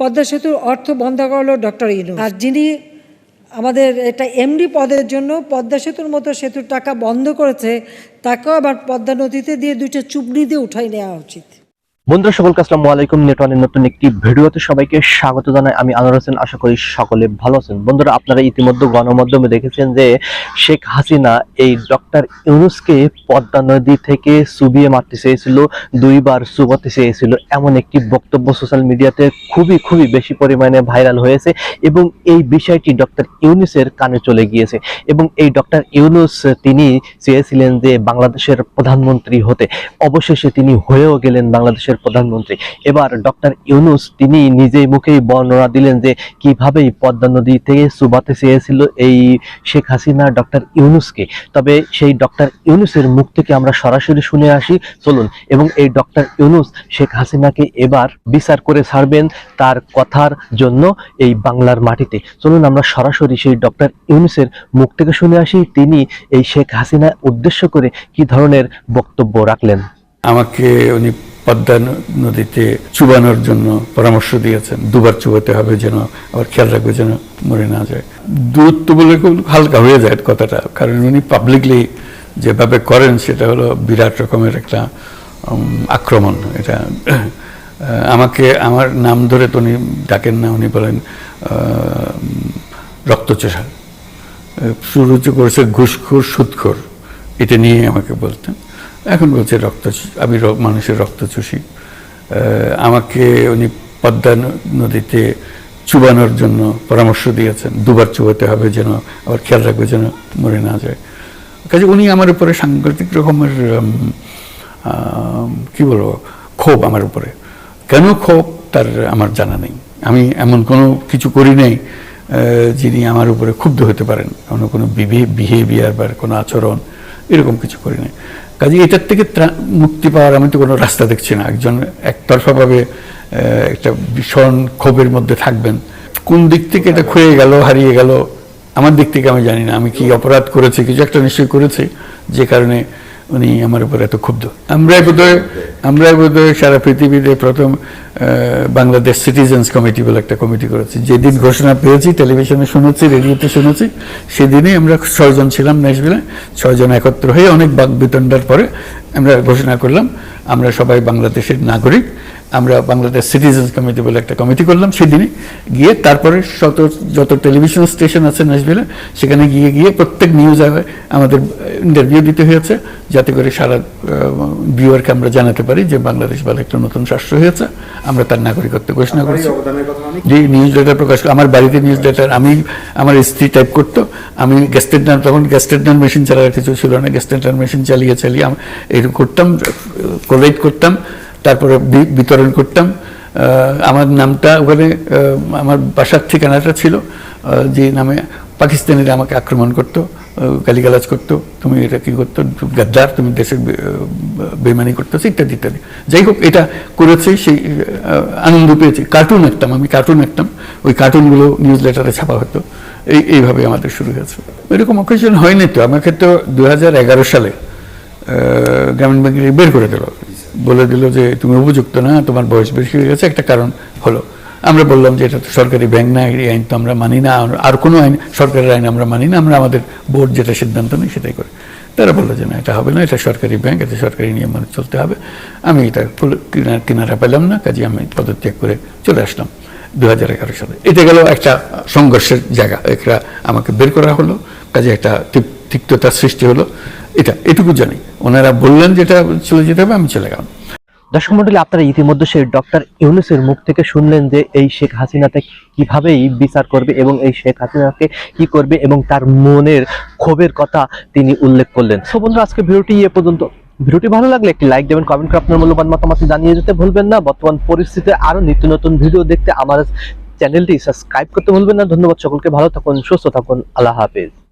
পদ্মা সেতুর অর্থ বন্ধ করল ডক্টর ইনু। আর যিনি আমাদের এটা এমডি পদের জন্য পদ্মা সেতুর মতো সেতুর টাকা বন্ধ করেছে, তাকেও আবার পদ্মা নদীতে দিয়ে দুইটা চুবড়ি দিয়ে উঠাই নেওয়া উচিত। বন্ধুরা, সকলকে আসসালামু আলাইকুম। নেটওয়ার্কের নতুন একটি ভিডিওতে সবাইকে স্বাগত জানাই। আমি আনোয়ার হোসেন। আশা করি সকলে ভালো আছেন। বন্ধুরা, আপনারা ইতিমধ্যে গণমাধ্যমে দেখেছেন যে শেখ হাসিনা এই ডক্টর ইউনুসকে পদ্মা নদী থেকে চুবিয়ে মারতে চেয়েছিল, দুইবার চুবাতে চেয়েছিল। এমন একটি বক্তব্য সোশ্যাল মিডিয়াতে খুবই খুবই বেশি পরিমাণে ভাইরাল হয়েছে এবং এই বিষয়টি ডক্টর ইউনুসের কানে চলে গিয়েছে এবং এই ডক্টর ইউনুস তিনি চেয়েছিলেন যে বাংলাদেশের প্রধানমন্ত্রী হতে। অবশেষে তিনি হয়েও গেলেন বাংলাদেশের প্রধানমন্ত্রী। এবার ডক্টর ইউনুস, তিনি নিজেই মুখেই বর্ণনা দিলেন যে, কীভাবে পদ্মা নদী থেকে চুবাতে চেয়েছিল এই শেখ হাসিনা ডক্টর ইউনুসকে। তবে সেই ডক্টর ইউনুসের মুখ থেকে আমরা সরাসরি শুনে আসি। চলুন, এবং এই ডক্টর ইউনুস শেখ হাসিনাকে এবার বিচার করে ছাড়বেন তার কথার জন্য এই বাংলার মাটিতে। চলুন, আমরা সরাসরি সেই ডক্টর ইউনুসের মুখ থেকে শুনে আসি। তিনি এই শেখ হাসিনা উদ্দেশ্য করে কি ধরনের বক্তব্য রাখলেন? আমাকে উনি পদ্মা নদীতে চুবানোর জন্য পরামর্শ দিয়েছেন। দুবার চুবাতে হবে যেন, আবার খেয়াল রাখবে যেন মরে না যায়। দূরত্ব বলে খুব হালকা হয়ে যায় কথাটা, কারণ উনি পাবলিকলি যেভাবে করেন সেটা হলো বিরাট রকমের একটা আক্রমণ। এটা আমাকে, আমার নাম ধরে তো উনি ডাকেন না, উনি বলেন রক্তচোষা শুরু করেছে ঘুষখোর, সুদখোর। এটা নিয়ে আমাকে বলতেন। এখন বলছে রক্ত আমি মানুষের রক্ত চুষি আমাকে উনি পদ্মা নদীতে চুবানোর জন্য পরামর্শ দিয়েছেন, দুবার চুবাতে হবে যেন, আবার খেয়াল রাখবে যেন মরে না যায়। কাজে উনি আমার উপরে সাংঘাতিক রকমের কি বলব, ক্ষোভ আমার উপরে। কেন ক্ষোভ? তার আমার জানা নেই। আমি এমন কোনো কিছু করি নাই যিনি আমার উপরে ক্ষুব্ধ হতে পারেন। কোনো কোনো বিহেভিয়ার বা কোনো আচরণ, এরকম কিছু করি নাই। কাজে এটার থেকে মুক্তি পাওয়ার আমি তো কোনো রাস্তা দেখছি না। একজন একতরফাভাবে একটা ভীষণ ক্ষোভের মধ্যে থাকবেন। কোন দিক থেকে এটা ক্ষয়ে গেল, হারিয়ে গেল, আমার দিক থেকে আমি জানি না। আমি কি অপরাধ করেছি, কিছু একটা নিশ্চয়ই করেছি, যে কারণে উনি আমার উপর এত ক্ষুব্ধ। আমরাই বোধহয় আমরাই বোধহয় সারা পৃথিবীতে প্রথম বাংলাদেশ সিটিজেন্স কমিটি বলে একটা কমিটি করেছি। যেদিন ঘোষণা পেয়েছি টেলিভিশনে শুনেছি রেডিওতে শুনেছি, সেদিনই আমরা ছয়জন ছিলাম ন্যাশভিলে ছয়জন একত্র হয়ে অনেক বাক বিতণ্ডার পরে আমরা ঘোষণা করলাম, আমরা সবাই বাংলাদেশের নাগরিক। আমরা বাংলাদেশ সিটিজেন্স কমিটি বলে একটা কমিটি করলাম সেদিনে গিয়ে তারপরে শত যত টেলিভিশন স্টেশন আছে নাসবিলে সেখানে গিয়ে গিয়ে প্রত্যেক নিউজ আমাদের ইন্টারভিউ দিতে হয়েছে যাতে করে সারা ভিউয়ারকে আমরা জানাতে পারি যে বাংলাদেশ বলে একটা নতুন রাষ্ট্র হয়েছে। আমরা তার নাগরিকত্ব ঘোষণা করেছি। যে নিউজ লেটার প্রকাশ করে- আমার বাড়িতে নিউজ লেটার আমি আমার স্ত্রী টাইপ করতো আমি গ্যাস্টেড নাম তখন গ্যাস্টেড নাম মেশিন চালার কিছু ছিল না গ্যাস্টেড নাম মেশিন চালিয়ে চালিয়ে আমি এরকম করতাম কোলাইট করতাম। তারপরে বিতরণ করতাম। আমার নামটা ওখানে আমার বাসার ঠিকানাটা ছিল যে নামে পাকিস্তানিরা আমাকে আক্রমণ করতো গালিগালাজ করতো, তুমি এটা কী করতো, গাদ্দার, তুমি দেশের বেমানি করতেছো, ইত্যাদি ইত্যাদি। যাই হোক, এটা করেছে, সেই আনন্দ পেয়েছি। কার্টুন আঁকতাম, আমি কার্টুন আঁকতাম, ওই কার্টুনগুলো নিউজ লেটারে ছাপা হতো। এই, এইভাবে আমাদের শুরু হয়েছে। এরকম অকেশন হয়নি তো আমাকে তো দু সালে গ্রামীণ ব্যাংকে বের করে দিল বলে দিল যে তুমি উপযুক্ত না, তোমার বয়স বেশি হয়ে গেছে, একটা কারণ হলো। আমরা বললাম যে এটা তো সরকারি ব্যাংক না, এই আইন তো আমরা মানি না, আর- কোনো আইন, সরকারের আইন আমরা মানি না, আমরা আমাদের বোর্ড যেটা সিদ্ধান্ত নেই সেটাই করি। তারা বলল যে না, এটা হবে না, এটা সরকারি ব্যাংক, এটা সরকারি নিয়ম মানে চলতে হবে। আমি এটা কিনারা পেলাম না, কাজে আমি পদত্যাগ করে চলে আসলাম দু হাজার এগারো সালে। এটা গেল একটা সংঘর্ষের জায়গা, একটা আমাকে বের করা হলো, কাজে একটা তিক- তিক্ততার সৃষ্টি হলো। এটা, এটুকু জানি। ওনারা বললেন যেটা চলে যেতে হবে, আমি চলে গেলাম। দর্শক মন্ডলী, আপনারা ইতিমধ্যে সেই ডক্টর ইউনুসের মুখ থেকে শুনলেন যে এই শেখ হাসিনাতে কিভাবেই বিচার করবে এবং এই শেখ হাসিনাকে কি করবে এবং তার মনের ক্ষোভের কথা তিনি উল্লেখ করলেন। তো বন্ধুরা, আজকে ভিডিওটি এ পর্যন্ত। ভিডিওটি ভালো লাগলে একটি লাইক দেবেন, কমেন্ট করে আপনার মূল্যবান মতামত জানিয়ে যেতে ভুলবেন না। বর্তমান পরিস্থিতিতে আরও নিত্য নতুন ভিডিও দেখতে আমার চ্যানেলটি সাবস্ক্রাইব করতে ভুলবেন না। ধন্যবাদ সকলকে, ভালো থাকুন, সুস্থ থাকুন, আল্লাহ হাফেজ।